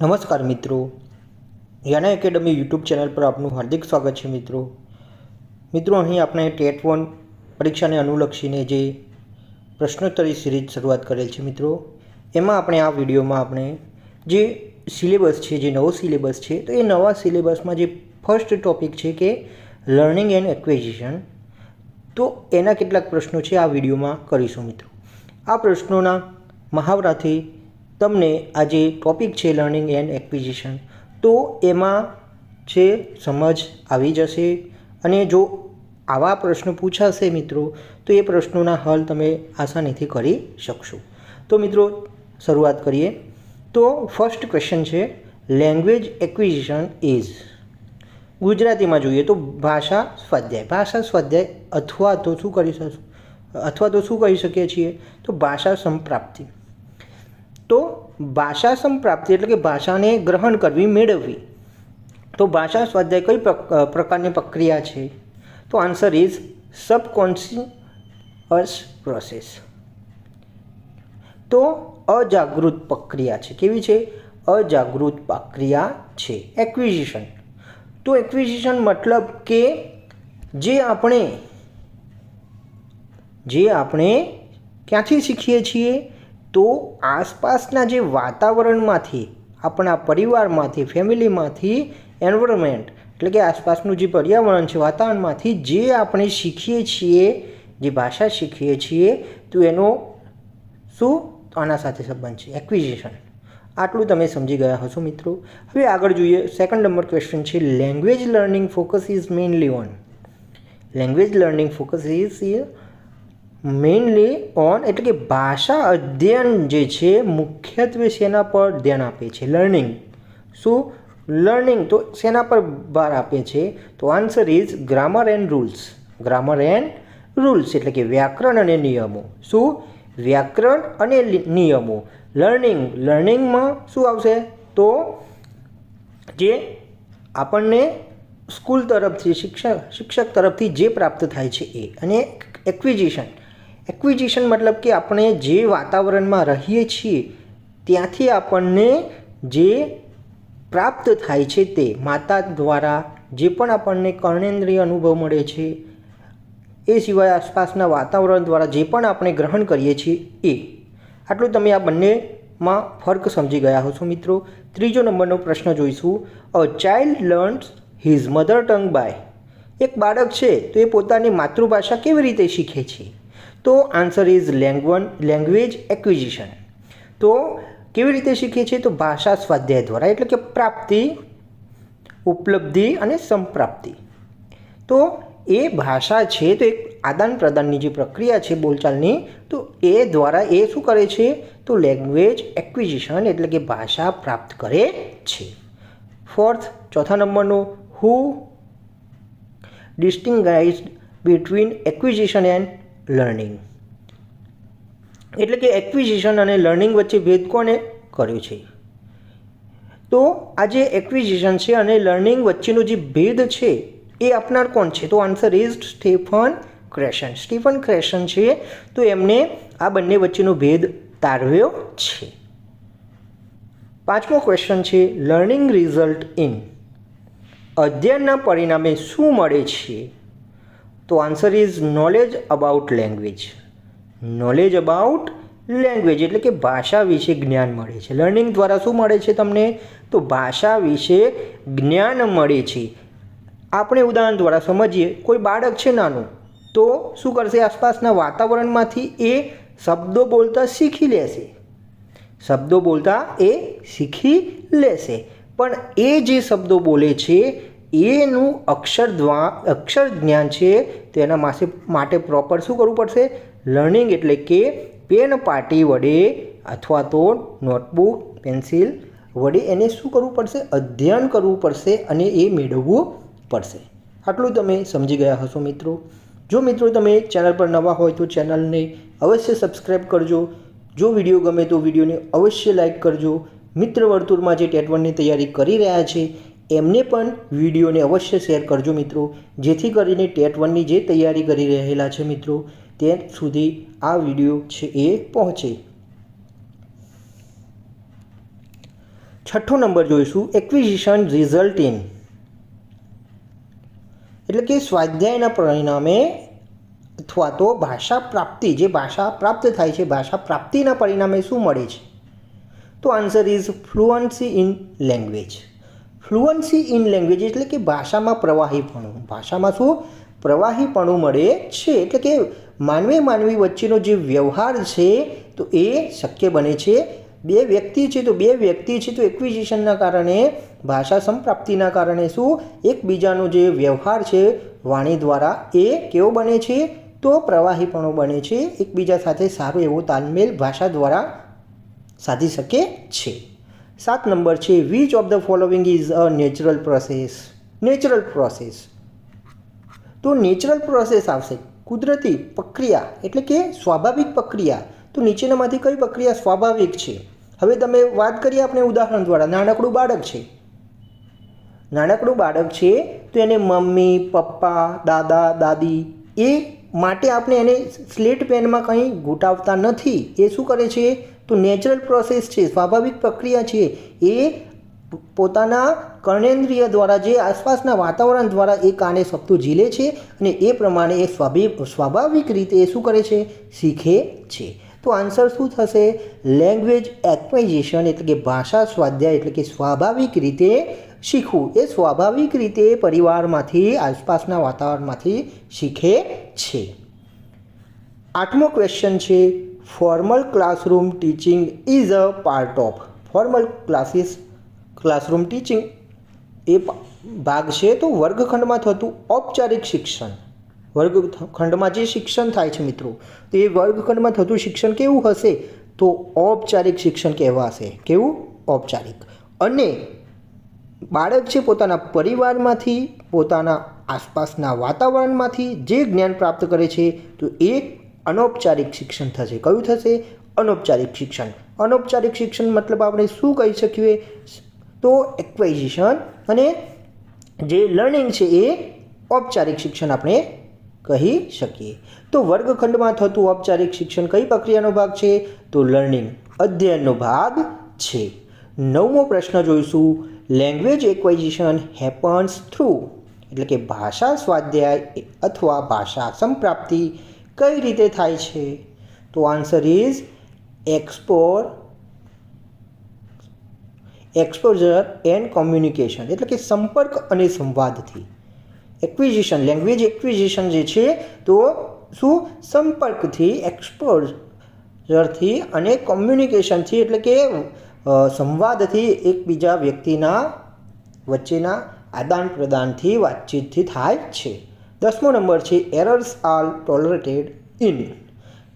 નમસ્કાર મિત્રો. યાના academy YouTube channel પર આપનું હાર્દિક સ્વાગત છે મિત્રો. મિત્રો, અહીં આપણે ટેટ વન પરીક્ષાને અનુલક્ષીને જે પ્રશ્નોત્તરી સિરીઝ શરૂઆત કરેલ છે મિત્રો. એમાં આપણે આ વિડીયોમાં આપણે જે સિલેબસ છે, જે નવો સિલેબસ છે, તો એ નવા સિલેબસમાં જે ફર્સ્ટ ટોપિક છે કે લર્નિંગ એન્ડ એક્વિઝિશન. તો એના કેટલાક પ્રશ્નો છે, આ વિડીયોમાં કરીશું મિત્રો. આ પ્રશ્નોના મહાવરાથી તમને આ જે ટોપિક છે લર્નિંગ એન્ડ એક્વિઝિશન તો એમાં છે સમજ આવી જશે. અને જો આવા પ્રશ્નો પૂછાશે મિત્રો, તો એ પ્રશ્નોના હલ તમે આસાનીથી કરી શકશો. તો મિત્રો, શરૂઆત કરીએ. તો ફર્સ્ટ ક્વેશ્ચન છે લેંગ્વેજ એક્વિઝિશન ઇઝ ગુજરાતીમાં જોઈએ તો ભાષા સ્વાધ્યાય. ભાષા સ્વાધ્યાય અથવા તો શું કરી શકશું અથવા તો શું કહી શકીએ છીએ? તો ભાષા સંપ્રાપ્તિ. તો ભાષા સંપ્રાપ્તિ એટલે કે ભાષાને ગ્રહણ કરવી, મેળવવી. તો ભાષા સ્વાધ્યાય કઈ પ્રક- પ્રકારની પ્રક્રિયા છે? તો આન્સર ઇઝ સબકોન્શિયસ પ્રોસેસ તો અજાગૃત પ્રક્રિયા છે. કેવી છે? અજાગૃત પ્રક્રિયા છે. એક્વિઝિશન તો એક્વિઝિશન મતલબ કે જે આપણે જે આપણે ક્યાંથી શીખીએ છીએ? તો આસપાસના જે વાતાવરણમાંથી, આપણા પરિવારમાંથી, ફેમિલીમાંથી એન્વાયરમેન્ટ એટલે કે આસપાસનું જે પર્યાવરણ છે, વાતાવરણમાંથી જે આપણે શીખીએ છીએ, જે ભાષા શીખીએ છીએ, તો એનો શું? આના સાથે સંબંધ છે. એક્વિઝિશન આટલું તમે સમજી ગયા હશો મિત્રો. હવે આગળ જોઈએ. સેકન્ડ નંબર ક્વેશ્ચન છે language learning focus is mainly on language learning focus is mainly on એટલે કે ભાષા અધ્યયન જે છે, મુખ્યત્વે શેના પર ધ્યાન આપે છે? લર્નિંગ શું લર્નિંગ તો શેના પર ભાર આપે છે? તો answer is grammar and rules grammar and rules એટલે કે વ્યાકરણ અને નિયમો. શું વ્યાકરણ અને નિયમો. લર્નિંગ લર્નિંગમાં શું આવશે? તો જે આપણને સ્કૂલ તરફથી શિક્ષક શિક્ષક તરફથી જે પ્રાપ્ત થાય છે એ. અને એક્વિઝિશન એક્વિઝિશન મતલબ કે આપણે જે વાતાવરણમાં રહીએ છીએ, ત્યાંથી આપણને જે પ્રાપ્ત થાય છે તે માતા દ્વારા જે પણ આપણને કર્ણેન્દ્રિય અનુભવ મળે છે, એ સિવાય આસપાસના વાતાવરણ દ્વારા જે પણ આપણે ગ્રહણ કરીએ છીએ એ. આટલું તમે આ બંનેમાં ફર્ક સમજી ગયા હશો મિત્રો. ત્રીજો નંબરનો પ્રશ્ન જોઈશું. A child learns his mother tongue by એક બાળક છે, તો એ પોતાની માતૃભાષા કેવી રીતે શીખે છે? તો answer is language language acquisition તો કેવી રીતે શીખે છે તો ભાષા સ્વાધ્યાય દ્વારા, એટલે કે પ્રાપ્તિ, ઉપલબ્ધિ અને સંપ્રાપ્તિ. તો એ ભાષા છે, તો એક આદાન પ્રદાનની જે પ્રક્રિયા છે બોલચાલની, તો એ દ્વારા એ શું કરે છે? તો લેંગ્વેજ એક્વિઝિશન એટલે કે ભાષા પ્રાપ્ત કરે છે. ફોર્થ ચોથા નંબરનો who distinguish between acquisition and learning. એટલે કે એક્વિઝિશન અને લર્નિંગ વચ્ચે ભેદ કોને કર્યો છે? તો આ જે એક્વિઝિશન છે અને લર્નિંગ વચ્ચેનો જે ભેદ છે, એ આપનાર કોણ છે? તો answer is Stephen Krashen. Stephen Krashen છે, તો એમને આ બંને વચ્ચેનો ભેદ તારવ્યો છે. પાંચમો ક્વેશ્ચન છે લર્નિંગ રિઝલ્ટ ઇન અધ્યયનના પરિણામે શું મળે છે? તો answer is knowledge about language knowledge about language એટલે કે ભાષા વિશે જ્ઞાન મળે છે. લર્નિંગ દ્વારા શું મળે છે તમને? તો ભાષા વિશે જ્ઞાન મળે છે. આપણે ઉદાહરણ દ્વારા સમજીએ. કોઈ બાળક છે નાનું, તો શું કરશે? આસપાસના વાતાવરણમાંથી એ શબ્દો બોલતા શીખી લેશે. શબ્દો બોલતા એ શીખી લેશે. પણ એ જે શબ્દો બોલે છે એનું અક્ષર અક્ષર જ્ઞાન છે તેના માસે, માટે પ્રોપર શું કરવું પડશે? લર્નિંગ એટલે કે પેન પાટી વડે અથવા તો નોટબુક પેન્સિલ વડે એને શું કરવું પડશે? અધ્યયન કરવું પડશે અને એ મેળવવું પડશે. આટલું તમે સમજી ગયા હશો મિત્રો. જો મિત્રો તમે ચેનલ પર નવા હોય તો ચેનલને અવશ્ય સબસ્ક્રાઈબ કરજો. જો વીડિયો ગમે તો વિડીયોને અવશ્ય લાઇક કરજો. મિત્ર વર્તુળમાં જે ટેટ વનની તૈયારી કરી રહ્યા છે એમને પણ વિડીયોને અવશ્ય શેર કરજો મિત્રો. જેથી કરીને ટેટ વનની જે તૈયારી કરી રહેલા છે મિત્રો, તે સુધી આ વીડિયો છે એ પહોંચે. છઠ્ઠો નંબર જોઈશું, એક્વિઝિશન રિઝલ્ટ ઇન. એટલે કે સ્વાધ્યાયના પરિણામે અથવા તો ભાષા પ્રાપ્તિ, જે ભાષા પ્રાપ્ત થાય છે, ભાષા પ્રાપ્તિના પરિણામે શું મળે છે? તો answer is fluency in language. Fluency in language એટલે કે ભાષામાં પ્રવાહીપણું. ભાષામાં શું? પ્રવાહીપણું મળે છે. એટલે કે માનવી માનવી વચ્ચેનો જે વ્યવહાર છે, તો એ શક્ય બને છે. બે વ્યક્તિ છે, તો બે વ્યક્તિ છે, તો એક્વિઝિશનના કારણે, ભાષા સંપ્રાપ્તિના કારણે શું? એકબીજાનો જે વ્યવહાર છે, વાણી દ્વારા એ કેવો બને છે? તો પ્રવાહીપણો બને છે. એકબીજા સાથે સારો એવો તાલમેલ ભાષા દ્વારા સાધી શકે છે. સાત નંબર છે which of the following is a natural process natural process તો નેચરલ પ્રોસેસ આવશે. કુદરતી પ્રક્રિયા, એટલે કે સ્વાભાવિક પ્રક્રિયા. તો નીચેનામાંથી કઈ પ્રક્રિયા સ્વાભાવિક છે? હવે તમે વાત કરીએ આપણે ઉદાહરણ દ્વારા. નાનકડું બાળક છે. નાનકડું બાળક છે, તો એને મમ્મી, પપ્પા, દાદા, દાદી, એ માટે આપણે એને સ્લેટ પેનમાં કંઈ ઘૂંટાવતા નથી. એ શું કરે છે? તો નેચરલ પ્રોસેસ છે, સ્વાભાવિક પ્રક્રિયા છે. એ પોતાના કર્ણેન્દ્રિય દ્વારા જે આસપાસના વાતાવરણ દ્વારા એ કાને શબ્દો ઝીલે છે અને એ પ્રમાણે એ સ્વાભિ, સ્વાભાવિક રીતે એ શું કરે છે? શીખે છે. તો આન્સર શું થશે? લેંગ્વેજ એક્વાઇઝેશન એટલે કે ભાષા સ્વાધ્યાય એટલે કે સ્વાભાવિક રીતે શીખવું. એ સ્વાભાવિક રીતે પરિવારમાંથી, આસપાસના વાતાવરણમાંથી શીખે છે. આઠમો ક્વેશ્ચન છે formal classroom teaching is a part of formal classes classroom teaching એ ભાગ છે તો વર્ગખંડમાં થતું ઔપચારિક શિક્ષણ. વર્ગખંડમાં જે શિક્ષણ થાય છે મિત્રો, તો એ વર્ગખંડમાં થતું શિક્ષણ કેવું હશે? તો ઔપચારિક શિક્ષણ કહેવાશે. કેવું? ઔપચારિક. અને બાળક છે પોતાના પરિવારમાંથી, પોતાના આસપાસના વાતાવરણમાંથી જે જ્ઞાન પ્રાપ્ત કરે છે, તો એ અનૌપચારિક શિક્ષણ થશે. કયું થશે? અનૌપચારિક શિક્ષણ. અનૌપચારિક શિક્ષણ મતલબ આપણે શું કહી શકીએ? તો એક્વાઇઝિશન અને જે લર્નિંગ છે એ ઔપચારિક શિક્ષણ આપણે કહી શકીએ. તો વર્ગખંડમાં થતું ઔપચારિક શિક્ષણ કઈ પ્રક્રિયાનો ભાગ છે? તો લર્નિંગ અધ્યયનનો ભાગ છે. નવમો પ્રશ્ન જોઈશું. લેંગ્વેજ એક્વાઇઝિશન હેપન્સ થ્રુ એટલે કે ભાષા સ્વાધ્યાય અથવા ભાષા સંપ્રાપ્તિ કઈ રીતે થાય છે? તો answer is expo exposure and communication એટલે કે સંપર્ક અને સંવાદથી. એક્વિઝિશન લેંગ્વેજ એક્વિઝિશન જે છે, તો શું? સંપર્કથી એક્સપોઝરથી અને કોમ્યુનિકેશનથી એટલે કે સંવાદથી એકબીજા વ્યક્તિના વચ્ચેના આદાન પ્રદાનથી વાતચીતથી થાય છે. દસમો નંબર છે errors are tolerated in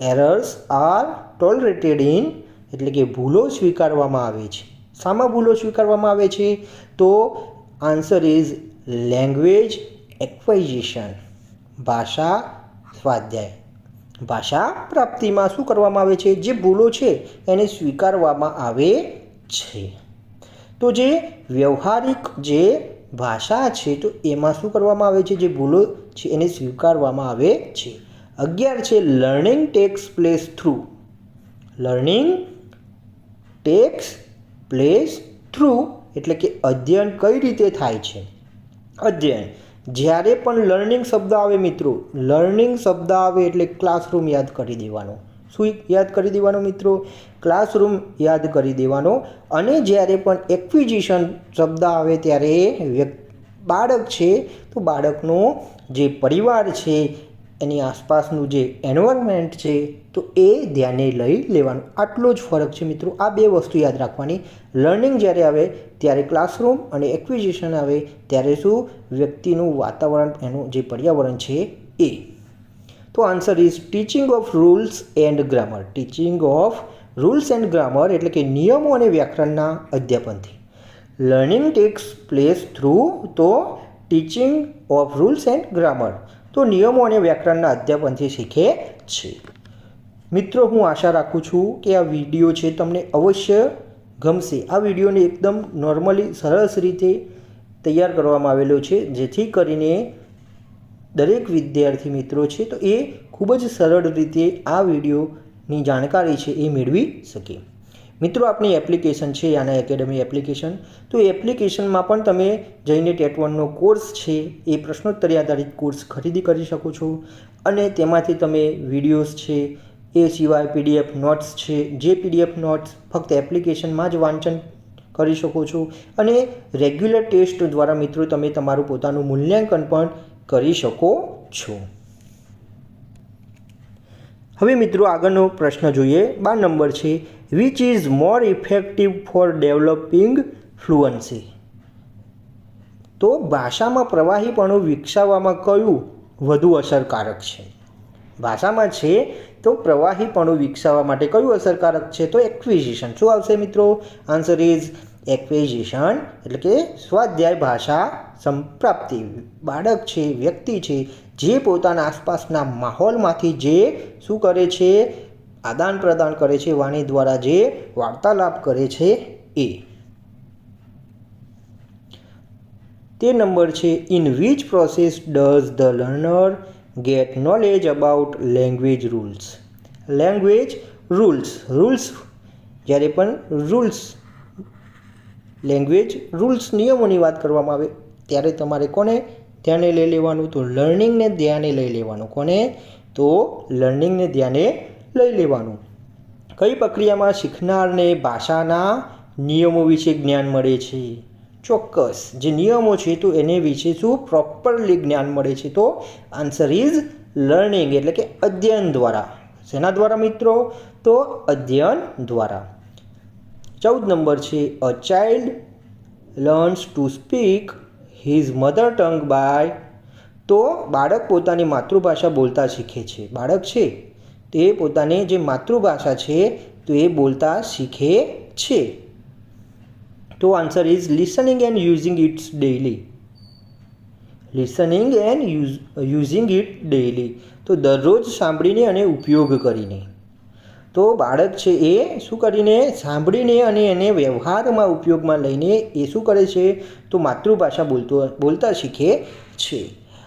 errors are tolerated in એટલે કે ભૂલો સ્વીકારવામાં આવે છે. શામાં ભૂલો સ્વીકારવામાં આવે છે? તો આન્સર ઇઝ લેંગ્વેજ એક્વાઇઝિશન ભાષા સ્વાધ્યાય. ભાષા પ્રાપ્તિમાં શું કરવામાં આવે છે? જે ભૂલો છે, એને સ્વીકારવામાં આવે છે. તો જે વ્યવહારિક જે ભાષા છે, તો એમાં શું કરવામાં આવે છે? જે ભૂલો છે, એને સ્વીકારવામાં આવે છે. અગિયાર છે learning takes place through learning takes place through એટલે કે અધ્યયન કઈ રીતે થાય છે? અધ્યયન. જ્યારે પણ લર્નિંગ શબ્દ આવે મિત્રો લર્નિંગ શબ્દ આવે એટલે ક્લાસરૂમ યાદ કરી દેવાનો. શું યાદ કરી દેવાનો મિત્રો? ક્લાસરૂમ યાદ કરી દેવાનો. અને જ્યારે પણ એક્વિઝિશન શબ્દ આવે ત્યારે બાળક છે, તો બાળકનો જે પરિવાર છે, એની આસપાસનું જે એન્વાયરમેન્ટ છે, તો એ ધ્યાને લઈ લેવાનું. આટલો જ ફરક છે મિત્રો. આ બે વસ્તુ યાદ રાખવાની. લર્નિંગ જ્યારે આવે, ત્યારે ક્લાસરૂમ અને એક્વિઝિશન આવે, ત્યારે શું? વ્યક્તિનું વાતાવરણ, એનું જે પર્યાવરણ છે, એ. તો answer is teaching of rules and grammar teaching of rules and grammar એટલે કે નિયમો અને વ્યાકરણના અધ્યાપનથી. લર્નિંગ ટેક્સ પ્લેસ થ્રુ તો teaching of rules and grammar તો નિયમો અને વ્યાકરણના અધ્યાપનથી શીખે છે. મિત્રો, હું આશા રાખું છું કે આ વીડિયો છે તમને અવશ્ય ગમશે. આ વિડીયોને એકદમ નોર્મલી સરસ રીતે તૈયાર કરવામાં આવેલો છે, જેથી કરીને દરેક વિદ્યાર્થી મિત્રો છે, તો એ ખૂબ જ સરળ રીતે આ વિડીયોની જાણકારી છે એ મેળવી શકે. મિત્રો આપણી એપ્લિકેશન છે યાના એકેડમી એપ્લિકેશન તો એપ્લિકેશનમાં પણ તમે જઈને ટેટ વનનો કોર્સ છે, એ પ્રશ્નોત્તરી આધારિત કોર્સ ખરીદી કરી શકો છો. અને તેમાંથી તમે વિડીયોઝ છે, એ સિવાય પીડીએફ નોટ્સ છે, જે પીડીએફ નોટ્સ ફક્ત એપ્લિકેશનમાં જ વાંચન કરી શકો છો. અને રેગ્યુલર ટેસ્ટ દ્વારા મિત્રો, તમે તમારું પોતાનું મૂલ્યાંકન પણ કરી શકો છો. હવે મિત્રો આગળનો પ્રશ્ન જોઈએ. બાર નંબર છે which is more effective for developing fluency તો ભાષામાં પ્રવાહીપણું વિકસાવવામાં કયું વધુ અસરકારક છે? ભાષામાં છે, તો પ્રવાહીપણું વિકસાવવા માટે કયું અસરકારક છે? તો એક્વિઝિશન શું આવશે મિત્રો? આન્સર ઇઝ એક્વિઝિશન એટલે કે સ્વાધ્યાય ભાષા સંપ્રાપ્તિ. બાળક છે, વ્યક્તિ છે જે પોતાના આસપાસના માહોલમાંથી જે શું કરે છે, આદાન પ્રદાન કરે છે, વાણી દ્વારા જે વાર્તાલાપ કરે છે એ. તે નંબર છે in which process does the learner get knowledge about language rules language rules rules જ્યારે પણ રૂલ્સ લેંગ્વેજ રૂલ્સ નિયમોની વાત કરવામાં આવે, ત્યારે તમારે કોને ધ્યાને લઈ લેવાનું? તો લર્નિંગને ધ્યાને લઈ લેવાનું. કોને? તો લર્નિંગને ધ્યાને લઈ લેવાનું. કઈ પ્રક્રિયામાં શીખનારને ભાષાના નિયમો વિશે જ્ઞાન મળે છે? ચોક્કસ. જે નિયમો છે, તો એને વિશે શું પ્રોપરલી જ્ઞાન મળે છે? તો આન્સર ઇઝ લર્નિંગ એટલે કે અધ્યયન દ્વારા. શેના દ્વારા મિત્રો? તો અધ્યયન દ્વારા. ચૌદ નંબર છે a child learns to speak his mother tongue by તો બાળક પોતાની માતૃભાષા બોલતા શીખે છે. બાળક છે, તે પોતાની જે માતૃભાષા છે, તો એ બોલતા શીખે છે. તો answer is listening and using its daily listening and use using it daily તો દરરોજ સાંભળીને અને ઉપયોગ કરીને. તો બાળક છે એ શું કરીને સાંભળીને અને એને વ્યવહારમાં ઉપયોગમાં લઈને એ શું કરે છે? તો માતૃભાષા બોલતો, બોલતા શીખે છે.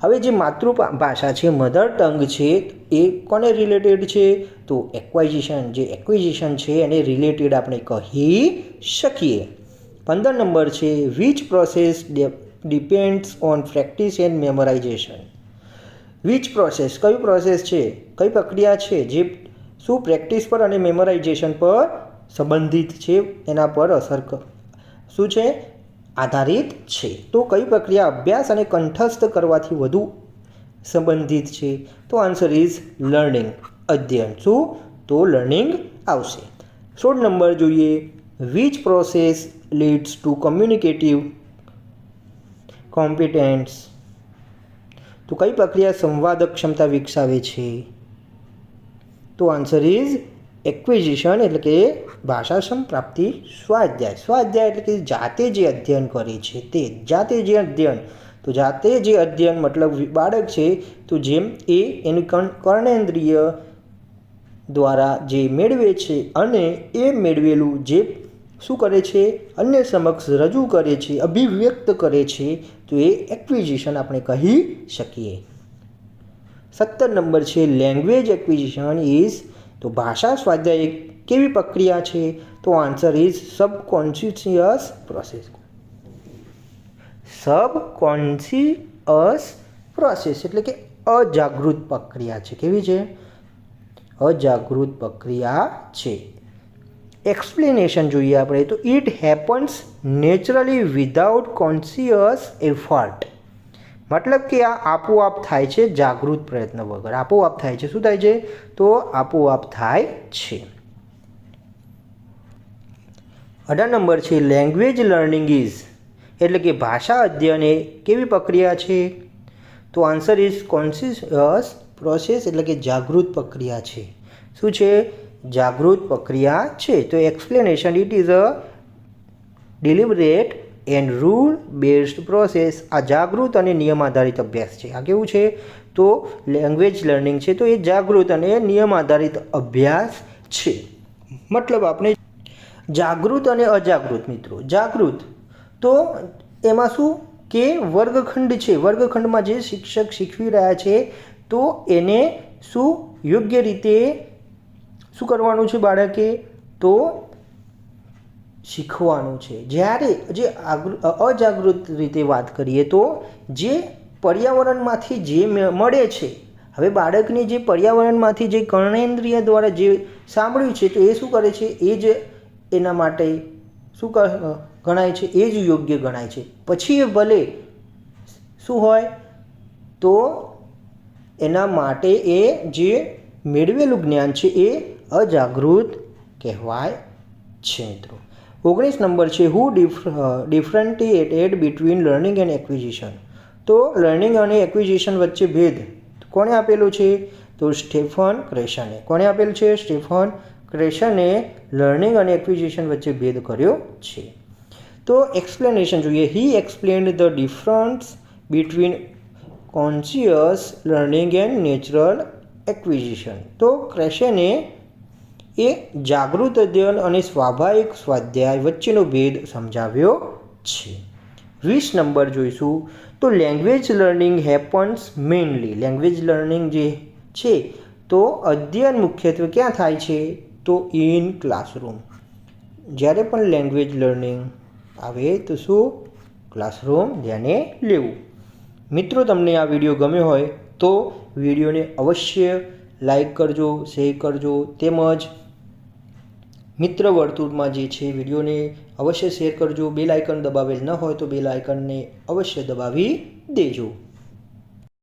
હવે જે માતૃભાષા છે, મધર ટંગ છે, એ કોને રિલેટેડ છે? તો એક્વાઇઝિશન જે એક્વિઝિશન છે, એને રિલેટેડ આપણે કહી શકીએ. પંદર નંબર છે which process depends on practice and memorization which process કઈ પ્રોસેસ છે? કઈ પ્રક્રિયા છે જે શું પ્રેક્ટિસ પર અને મેમોરાઇઝેશન પર સંબંધિત છે? એના પર અસર શું છે? આધારિત છે. તો કઈ પ્રક્રિયા અભ્યાસ અને કંઠસ્થ કરવાથી વધુ સંબંધિત છે? તો આન્સર ઇઝ લર્નિંગ અધ્યયન. શું? તો લર્નિંગ આવશે. સોળ નંબર જોઈએ. Which process leads to communicative competence તો કઈ પ્રક્રિયા સંવાદક ક્ષમતા વિકસાવે છે? તો આન્સર ઇઝ એક્વિઝિશન એટલે કે ભાષા સંપ્રાપ્તિ, સ્વાધ્યાય. સ્વાધ્યાય એટલે કે જાતે જે અધ્યયન કરે છે તે, જાતે જે અધ્યયન. તો જાતે જે અધ્યયન મતલબ બાળક છે, તો જેમ એ એની કર્ણેન્દ્રિય દ્વારા જે મેળવે છે અને એ મેળવેલું જે શું કરે છે, અન્ય સમક્ષ રજૂ કરે છે, અભિવ્યક્ત કરે છે, તો એ એક્વિઝિશન આપણે કહી શકીએ. સત્તર નંબર છે લેંગ્વેજ એક્વિઝિશન ઇઝ તો ભાષા સ્વાધ્યાય એક કેવી પ્રક્રિયા છે તો answer is subconscious process subconscious process એટલે કે અજાગૃત પ્રક્રિયા છે. કેવી છે? અજાગૃત પ્રક્રિયા છે. એક્સપ્લેનેશન જોઈએ આપણે. તો it happens naturally without conscious effort મતલબ કે આ આપોઆપ થાય છે જાગૃત પ્રયત્ન વગર. આપોઆપ થાય છે. શું થાય છે? તો આપોઆપ થાય છે. અઢાર નંબર છે લેંગ્વેજ લર્નિંગ ઇઝ એટલે કે ભાષા અધ્યયન એ કેવી પ્રક્રિયા છે? તો આન્સર ઇઝ કોન્સિયસ પ્રોસેસ એટલે કે જાગૃત પ્રક્રિયા છે. શું છે? જાગૃત પ્રક્રિયા છે. તો explanation it is a deliberate and rule based process આ જાગૃત અને નિયમ આધારિત અભ્યાસ છે. આ કેવું છે? તો લેંગ્વેજ લર્નિંગ છે, તો એ જાગૃત અને નિયમ આધારિત અભ્યાસ છે. મતલબ આપણે જાગૃત અને અજાગૃત મિત્રો, જાગૃત. તો એમાં શું? કે વર્ગખંડ છે. વર્ગખંડમાં જે શિક્ષક શીખવી રહ્યા છે, તો એને શું? યોગ્ય રીતે શું કરવાનું છે બાળકે? તો શીખવાનું છે. જ્યારે જે અજાગૃત રીતે વાત કરીએ તો જે પર્યાવરણમાંથી જે મળે છે, હવે બાળકને જે પર્યાવરણમાંથી જે કર્ણેન્દ્રિય દ્વારા જે સાંભળ્યું છે, તો એ શું કરે છે? એ જ એના માટે શું ગણાય છે? એ જ યોગ્ય ગણાય છે. પછી એ ભલે શું હોય, તો એના માટે એ જે મેળવેલું જ્ઞાન છે, એ અજાગૃત કહેવાય છે, મિત્રો. ઓગણીસ નંબર છે who differentiated between learning and acquisition તો લર્નિંગ અને એક્વિઝિશન વચ્ચે ભેદ કોણે આપેલું છે? તો સ્ટેફન ક્રેશને. કોણે આપેલું છે? સ્ટેફન ક્રેશને લર્નિંગ અને એક્વિઝિશન વચ્ચે ભેદ કર્યો છે. તો એક્સપ્લેનેશન જોઈએ. He explained the difference between conscious learning and natural acquisition તો ક્રેશને એ જાગૃત અધ્યયન અને સ્વાભાવિક સ્વાધ્યાય વચ્ચેનો ભેદ સમજાવ્યો છે. વીસ નંબર જોઈશું. તો language learning happens mainly language learning જે છે, તો અધ્યયન મુખ્યત્વે ક્યાં થાય છે? તો ઇન ક્લાસરૂમ જ્યારે પણ લેંગ્વેજ લર્નિંગ આવે, તો શું? ક્લાસરૂમ ધ્યાને લેવું. મિત્રો, તમને આ વીડિયો ગમ્યો હોય, તો વિડીયોને અવશ્ય લાઈક કરજો શેર કરજો, તેમજ મિત્ર વર્તુળમાં જે છે, વિડીયોને અવશ્ય શેર કરજો. બેલ આઇકન દબાવેલ ન હોય તો બેલ આઇકનને અવશ્ય દબાવી દેજો.